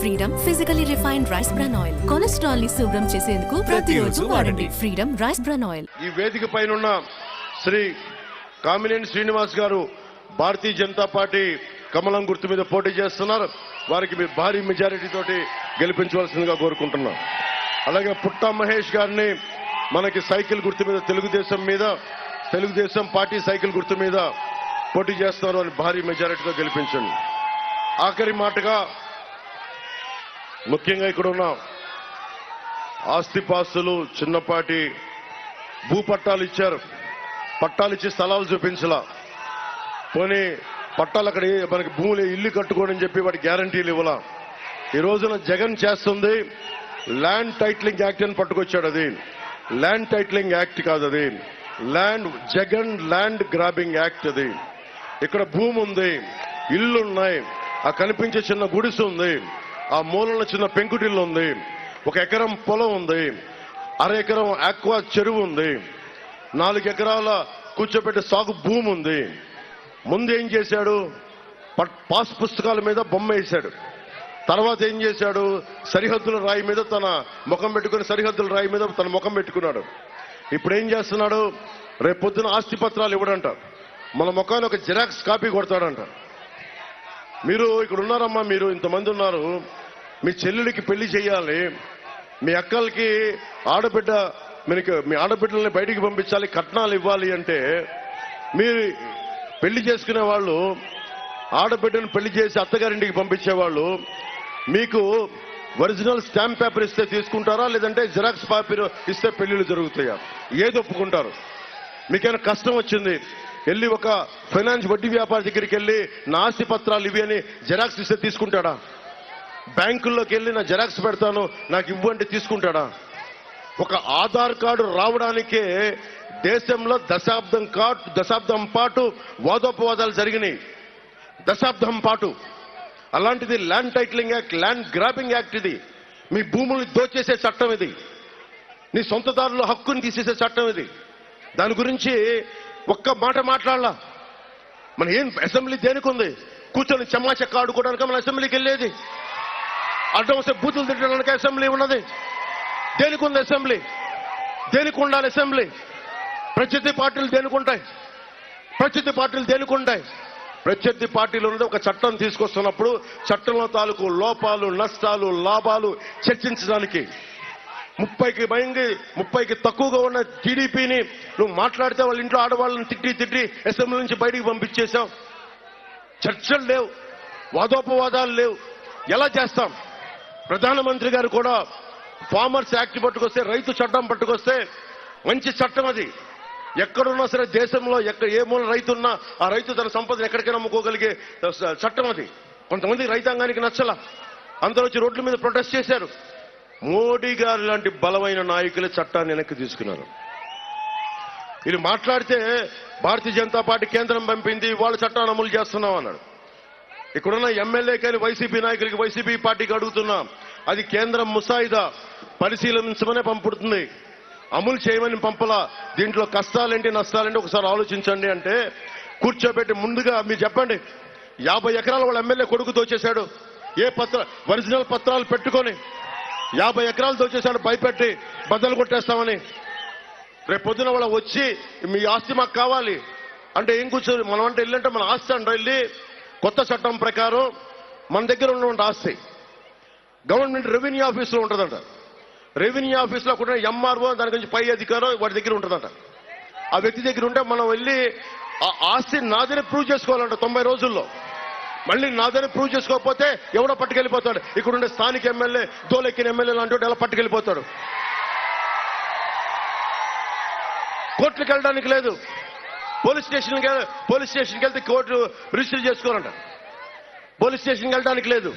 Freedom physically refined rice bran oil. కొలెస్ట్రాల్ని శుభ్రం చేసేందుకు ప్రతిరోజు వాడండి. Freedom rice bran oil. ఈ వేదిక పైన శ్రీ కామినేని శ్రీనివాస్ గారు భారతీయ జనతా పార్టీ కమలం గుర్తు మీద పోటీ చేస్తున్నారు. వారికి మీరు భారీ మెజారిటీ తోటి గెలిపించవలసిందిగా కోరుకుంటున్నాం. అలాగే పుట్టా మహేష్ గారిని మనకి సైకిల్ గుర్తు మీద తెలుగుదేశం మీద తెలుగుదేశం పార్టీ సైకిల్ గుర్తు మీద పోటీ చేస్తున్నారు. అని భారీ మెజారిటీతో గెలిపించండి. ఆఖరి మాటగా ముఖ్యంగా ఇక్కడ ఉన్న ఆస్తిపాస్తులు చిన్నపాటి భూ పట్టాలు ఇచ్చారు. పట్టాలు ఇచ్చి స్థలాలు చూపించలా. పోనీ పట్టాలు అక్కడ మనకి భూములు ఇల్లు కట్టుకోని చెప్పి వాటి గ్యారంటీలు ఇవ్వాల. ఈ రోజున జగన్ చేస్తుంది ల్యాండ్ టైట్లింగ్ యాక్ట్ అని పట్టుకొచ్చాడు అది. ల్యాండ్ టైట్లింగ్ యాక్ట్ కాదు అది. Land Jagan land grabbing act అది. ఇక్కడ భూమి ఉంది ఇల్లు ఉన్నాయి ఆ కనిపించే చిన్న గుడిసె ఉంది ఆ మూలన చిన్న పెంకుటిల్లు ఉంది. ఒక ఎకరం పొలం ఉంది. అర ఎకరం ఆక్వా చెరువు ఉంది. నాలుగు ఎకరాల కూర్చోబెట్టే సాగు భూమి ఉంది. ముందు ఏం చేశాడు? పట్- పాస్ పుస్తకాల మీద బొమ్మ వేశాడు. తర్వాత ఏం చేశాడు? సరిహద్దుల రాయి మీద తన ముఖం పెట్టుకుని సరిహద్దుల రాయి మీద తన ముఖం పెట్టుకున్నాడు. ఇప్పుడు ఏం చేస్తున్నాడు? రేపు పొద్దున ఆస్తి పత్రాలు ఇవ్వడంట. మన ముఖాన్ని ఒక జిరాక్స్ కాపీ కొడతాడంట. మీరు ఇక్కడ ఉన్నారమ్మా మీరు ఇంతమంది ఉన్నారు. మీ చెల్లెలికి పెళ్ళి చేయాలి. మీ అక్కలకి ఆడబిడ్డ మీకు మీ ఆడబిడ్డల్ని బయటికి పంపించాలి కట్నాలు ఇవ్వాలి అంటే మీరు పెళ్ళి చేసుకునే వాళ్ళు ఆడబిడ్డను పెళ్ళి చేసి అత్తగారింటికి పంపించేవాళ్ళు మీకు ఒరిజినల్ స్టాంప్ పేపర్ ఇస్తే తీసుకుంటారా లేదంటే జిరాక్స్ పేపర్ ఇస్తే పెళ్ళిళ్ళు జరుగుతాయా? ఏది ఒప్పుకుంటారు? మీకేమైనా కష్టం వచ్చింది? వెళ్ళి ఒక ఫైనాన్స్ వడ్డీ వ్యాపారి దగ్గరికి వెళ్ళి నా ఆస్తి పత్రాలు ఇవి అని జెరాక్స్ ఇస్తే తీసుకుంటాడా? బ్యాంకుల్లోకి వెళ్ళి నా జెరాక్స్ పెడతాను నాకు ఇవ్వండి తీసుకుంటాడా? ఒక ఆధార్ కార్డు రావడానికే దేశంలో దశాబ్దం కాటు దశాబ్దం పాటు వాదోపవాదాలు జరిగినాయి. దశాబ్దం పాటు. అలాంటిది land titling act land grabbing act ఇది. మీ భూముల్ని దోచేసే చట్టం ఇది. నీ సొంతదారుల హక్కుని తీసేసే చట్టం ఇది. దాని గురించి ఒక్క మాట మాట్లాడాల. మన ఏం అసెంబ్లీ దేనికి ఉంది కూర్చొని చెమ్మా చెక్క ఆడుకోవడానికి మన అసెంబ్లీకి వెళ్ళేది. అడ్డం వస్తే బూతులు తిట్టడానికి అసెంబ్లీ ఉన్నది. దేనికి ఉంది అసెంబ్లీ? దేనికి ఉండాలి అసెంబ్లీ? ప్రత్యర్థి పార్టీలు దేనికి ఉంటాయి ప్రత్యర్థి పార్టీలు దేనికి ఉంటాయి ప్రత్యర్థి పార్టీలు ఉన్నది ఒక చట్టం తీసుకొస్తున్నప్పుడు చట్టంలో తాలూకు లోపాలు నష్టాలు లాభాలు చర్చించడానికి. ముప్పైకి భయంగి ముప్పైకి తక్కువగా ఉన్న టీడీపీని నువ్వు మాట్లాడితే వాళ్ళ ఇంట్లో ఆడవాళ్ళని తిట్టి తిట్టి అసెంబ్లీ నుంచి బయటికి పంపించేశాం చర్చలు లేవు వాదోపవాదాలు లేవు. ఎలా చేస్తాం? ప్రధానమంత్రి గారు కూడా ఫార్మర్స్ యాక్ట్ పట్టుకొస్తే రైతు చట్టం పట్టుకొస్తే మంచి చట్టం అది. ఎక్కడున్నా సరే దేశంలో ఎక్కడ ఏ మూల రైతు ఉన్నా ఆ రైతు తన సంపదను ఎక్కడికైనా అమ్ముకోగలిగే చట్టం అది. కొంతమంది రైతాంగానికి నచ్చల. అందరూ వచ్చి రోడ్ల మీద ప్రొటెస్ట్ చేశారు. మోడీ గారు లాంటి బలమైన నాయకులే చట్టాన్ని వెనక్కి తీసుకున్నారు. వీళ్ళు మాట్లాడితే భారతీయ జనతా పార్టీ కేంద్రం పంపింది వాళ్ళ చట్టాన్ని అమలు చేస్తున్నాం అన్నాడు. ఇక్కడున్న ఎమ్మెల్యే కానీ వైసీపీ నాయకులకి వైసీపీ పార్టీకి అడుగుతున్నాం అది కేంద్రం ముసాయిదా పరిశీలించమనే పంపుడుతుంది అమలు చేయమని పంపలా దీంట్లో కష్టాలేంటి నష్టాలేంటి ఒకసారి ఆలోచించండి అంటే కూర్చోబెట్టి ముందుగా మీరు చెప్పండి యాభై ఎకరాల వాళ్ళ ఎమ్మెల్యే కొడుకు దోచేశాడు ఏ పత్ర ఒరిజినల్ పత్రాలు పెట్టుకొని యాభై ఎకరాలు దోచేశాడు భయపెట్టి బద్దలు కొట్టేస్తామని. రేపు పొద్దున వాళ్ళ వచ్చి మీ ఆస్తి మాకు కావాలి. అంటే ఏం కూర్చోదు మనం అంటే వెళ్ళంటే మన ఆస్తి అంట వెళ్ళి కొత్త చట్టం ప్రకారం మన దగ్గర ఉన్నటువంటి ఆస్తి. గవర్నమెంట్ రెవెన్యూ ఆఫీస్లో ఉంటుందంట. రెవెన్యూ ఆఫీస్లో కూడా ఎంఆర్ఓ దాని గురించి పై అధికారం వాడి దగ్గర ఉంటుందంట. ఆ వ్యక్తి దగ్గర ఉంటే మనం వెళ్ళి ఆ ఆస్తి నాదిని ప్రూవ్ చేసుకోవాలంట తొంభై రోజుల్లో. మళ్ళీ నాదని ప్రూవ్ చేసుకోకపోతే ఎవడో పట్టుకెళ్ళిపోతాడు. ఇక్కడుండే స్థానిక ఎమ్మెల్యే దోలెక్కిన ఎమ్మెల్యే లాంటి ఎలా పట్టుకెళ్ళిపోతాడు? కోర్టులకు వెళ్ళడానికి లేదు. పోలీస్ స్టేషన్కి పోలీస్ స్టేషన్కి వెళ్తే కోర్టు రిజిస్టర్ చేసుకోరంట పోలీస్ స్టేషన్కి వెళ్ళడానికి లేదు.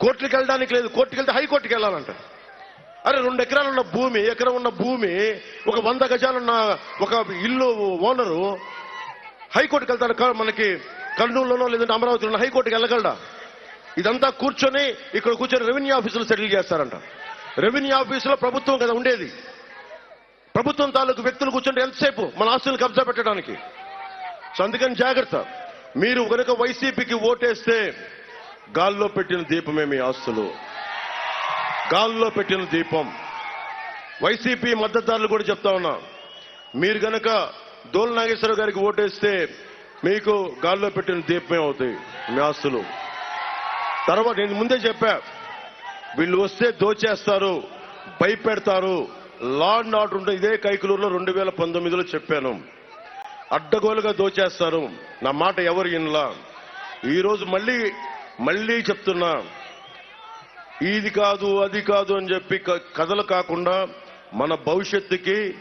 కోర్టులకు వెళ్ళడానికి లేదు. కోర్టుకి వెళ్తే హైకోర్టుకి వెళ్ళాలంట. అరే రెండు ఎకరాలు ఉన్న భూమి ఎకరం ఉన్న భూమి ఒక వంద గజాలున్న ఒక ఇల్లు ఓనరు హైకోర్టుకి వెళ్తాడు. మనకి కర్నూలులోనో లేదంటే అమరావతిలోనో హైకోర్టుకి వెళ్ళగలడా? ఇదంతా కూర్చొని ఇక్కడ కూర్చొని రెవెన్యూ ఆఫీసులు సెటిల్ చేస్తారంట. రెవెన్యూ ఆఫీసులో ప్రభుత్వం కదా ఉండేది. ప్రభుత్వం తాలూకు వ్యక్తులు కూర్చుంటే ఎంతసేపు మన ఆస్తులు కబ్జా పెట్టడానికి? సో అందుకని జాగ్రత్త. మీరు కనుక వైసీపీకి ఓటేస్తే గాల్లో పెట్టిన దీపమే మీ ఆస్తులు. గాల్లో పెట్టిన దీపం. వైసీపీ మద్దతుదారులు కూడా చెప్తా ఉన్నా. మీరు గనక దోల్ నాగేశ్వర గారికి ఓటేస్తే మీకు గాల్లో పెట్టిన దీపమే అవుతాయి మీ ఆస్తులు. తర్వాత నేను ముందే చెప్పా వీళ్ళు వస్తే దోచేస్తారు భయపెడతారు. లా అండ్ ఆర్డర్ ఉంటుంది ఇదే కైకులూరులో రెండు వేల పంతొమ్మిదిలో చెప్పాను. అడ్డగోలుగా దోచేస్తారు. నా మాట ఎవరు ఇన్లా ఈరోజు మళ్ళీ మళ్ళీ చెప్తున్నా. ఇది కాదు అది కాదు అని చెప్పి క- కథలు కాకుండా మన భవిష్యత్తుకి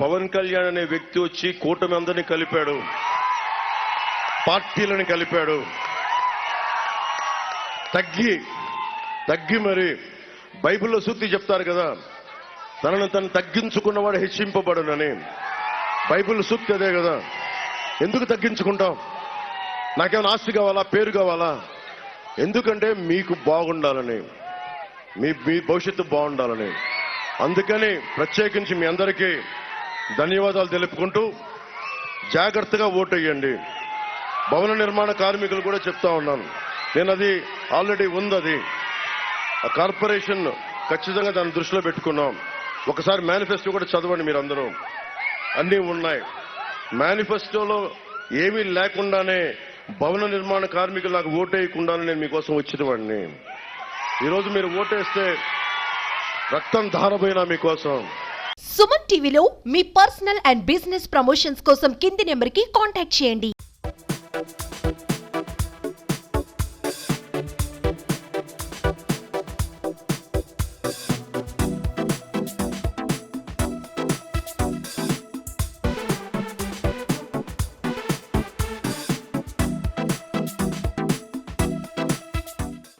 పవన్ కళ్యాణ్ అనే వ్యక్తి వచ్చి కూటమి అందరినీ కలిపాడు. పార్టీలను కలిపాడు. తగ్గి తగ్గి మరి బైబిల్లో సూక్తి చెప్తారు కదా తనను తను తగ్గించుకున్నవాడు హెచ్చింపబడునని. బైబిల్ సూక్తి అదే కదా ఎందుకు తగ్గించుకుంటాం? నాకేమైనా ఆస్తి కావాలా పేరు కావాలా? ఎందుకంటే మీకు బాగుండాలని మీ మీ భవిష్యత్తు బాగుండాలని. అందుకని ప్రత్యేకించి మీ అందరికీ ధన్యవాదాలు తెలుపుకుంటూ జాగ్రత్తగా ఓటు వేయండి భవన నిర్మాణ కార్మికులు కూడా చెప్తా ఉన్నాను. నేను అది ఆల్రెడీ ఉంది అది ఆ కార్పొరేషన్ ఖచ్చితంగా దాన్ని దృష్టిలో పెట్టుకున్నాం. ఒకసారి మేనిఫెస్టో కూడా చదవండి మీరు అందరూ అన్నీ ఉన్నాయి. మేనిఫెస్టోలో ఏమీ లేకుండానే భవన నిర్మాణ కార్మికులు నాకు ఓటేయకుండానే నేను మీకోసం వచ్చిన వాడిని ఈరోజు మీరు ఓటేస్తే రక్తం ధారపోయినా మీకోసం. సుమన్ టీవీలో మీ పర్సనల్ అండ్ బిజినెస్ ప్రమోషన్స్ కోసం కింది నెంబర్కి కాంటాక్ట్ చేయండి.